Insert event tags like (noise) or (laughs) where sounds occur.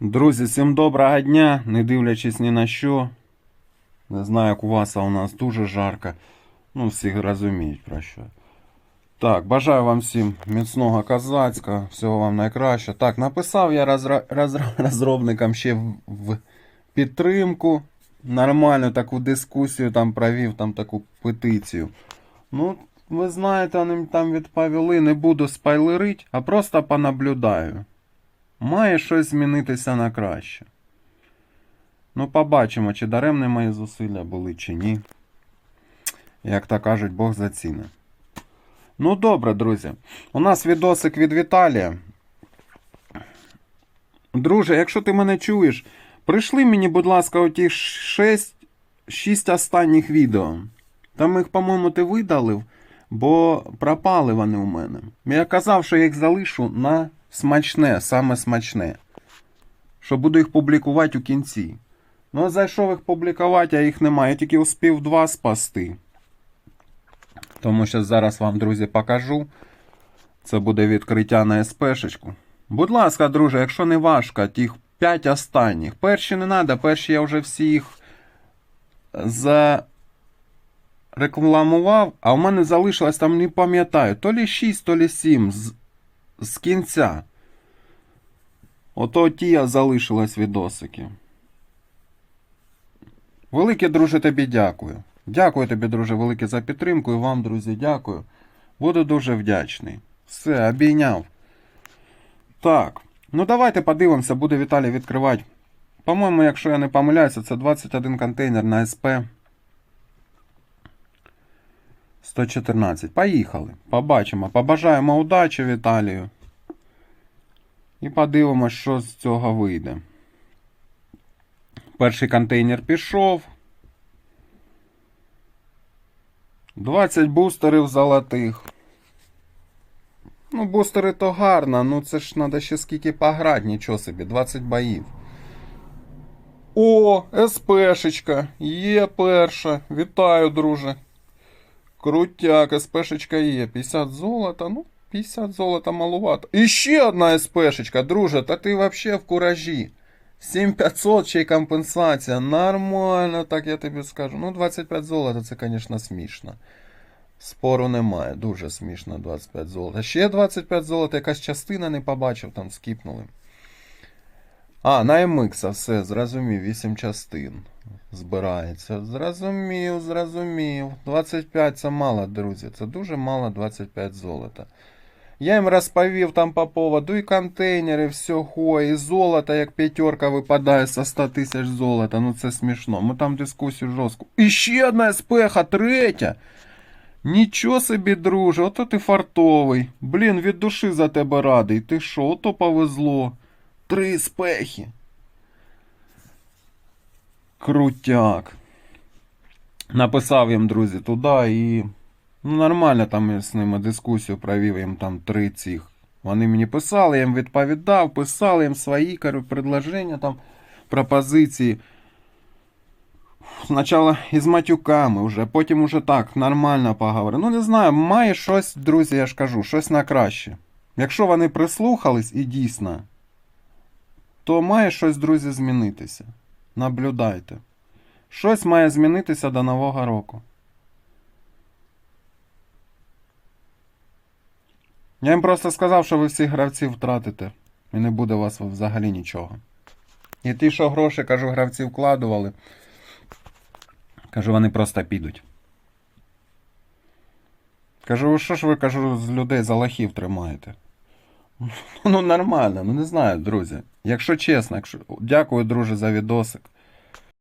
Друзі, всім доброго дня, не дивлячись ні на що. Не знаю, як у вас, а у нас дуже жарко. Ну, всі розуміють про що. Так, бажаю вам всім міцного козацька, всього вам найкраще. Так, написав я розра... розра- розробникам ще в... в підтримку. Нормальну таку дискусію там провів, там таку петицію. Ну, ви знаєте, вони там відповіли, не буду спойлерить, а просто понаблюдаю. Має щось змінитися на краще. Ну, побачимо, чи даремні мої зусилля були, чи ні. Як то кажуть, Бог заціни. Ну, добре, друзі. У нас відосик від Віталія. Друже, якщо ти мене чуєш, прийшли мені, будь ласка, оті 6, 6 останніх відео. Там їх, по-моєму, ти видалив, бо пропали вони у мене. Я казав, що я їх залишу на смачне, саме смачне. Що буду їх публікувати у кінці. Ну, а зайшов їх публікувати, а їх немає. Я тільки успів два спасти. Тому що зараз вам, друзі, покажу. Це буде відкриття на СПшечку. Будь ласка, друже, якщо не важко, тих 5 останніх. Перші не треба, перші я вже всіх зарекламував, а в мене залишилось там, не пам'ятаю, то лі 6, то лі 7 з, кінця. Ото ті залишилось відосики. Велике, друже, тобі дякую. Дякую тобі, друже, велике за підтримку. І вам, друзі, дякую. Буду дуже вдячний. Все, обійняв. Так. Ну давайте подивимося, буде Віталій відкривати. По-моєму, якщо я не помиляюся, це 21 контейнер на СП. 114. Поїхали. Побачимо. Побажаємо удачі Віталію. І подивимось, що з цього вийде. Перший контейнер пішов. 20 бустерів золотих. Ну, бустери то гарно, ну це ж треба ще скільки пограти, нічого собі, 20 боїв. О, СПшечка, є перша. Вітаю, друже. Крутяк, СПшечка є. 50 золота, ну, 50 золота малувато. І ще одна СПшечка, друже, та ти вообще в куражі. 7500 ще й компенсація. Нормально, так я тобі скажу. Ну, 25 золота, це, звісно, смішно. Спору немає, дуже смішно 25 золота. Ще 25 золота, якась частина не побачив, там скіпнули. А, на MX, все, зрозумів, 8 частин збирається. Зрозумів, зрозумів. 25 це мало, друзі. Це дуже мало 25 золота. Я їм розповів там по поводу і контейнери, всього, і золота, як п'ятерка випадає со 100 тисяч золота. Ну це смішно. Ми там дискусію жорстку. І ще одна спеха, третя. Нічого собі, друже, ото ти фартовий. Блін, від душі за тебе радий. Ти що, ото повезло. Три спехи. Крутяк. Написав їм, друзі, туди і. Ну, нормально там я з ними дискусію провів їм там три цих. Вони мені писали, я їм відповідав, писали їм свої кажу, предложення, там, пропозиції. Спочатку із матюками вже, потім уже так, нормально поговорили. Ну, не знаю, має щось, друзі, я ж кажу, щось на краще. Якщо вони прислухались і дійсно, то має щось, друзі, змінитися. Наблюдайте. Щось має змінитися до Нового року. Я їм просто сказав, що ви всіх гравців втратите. І не буде у вас взагалі нічого. І ті, що гроші, кажу, гравці вкладували. Кажу, вони просто підуть. Кажу, що ж ви кажу, з людей за лохів тримаєте? (laughs) Ну, нормально, ну не знаю, друзі. Якщо чесно, якщо... дякую, друже, за відосик.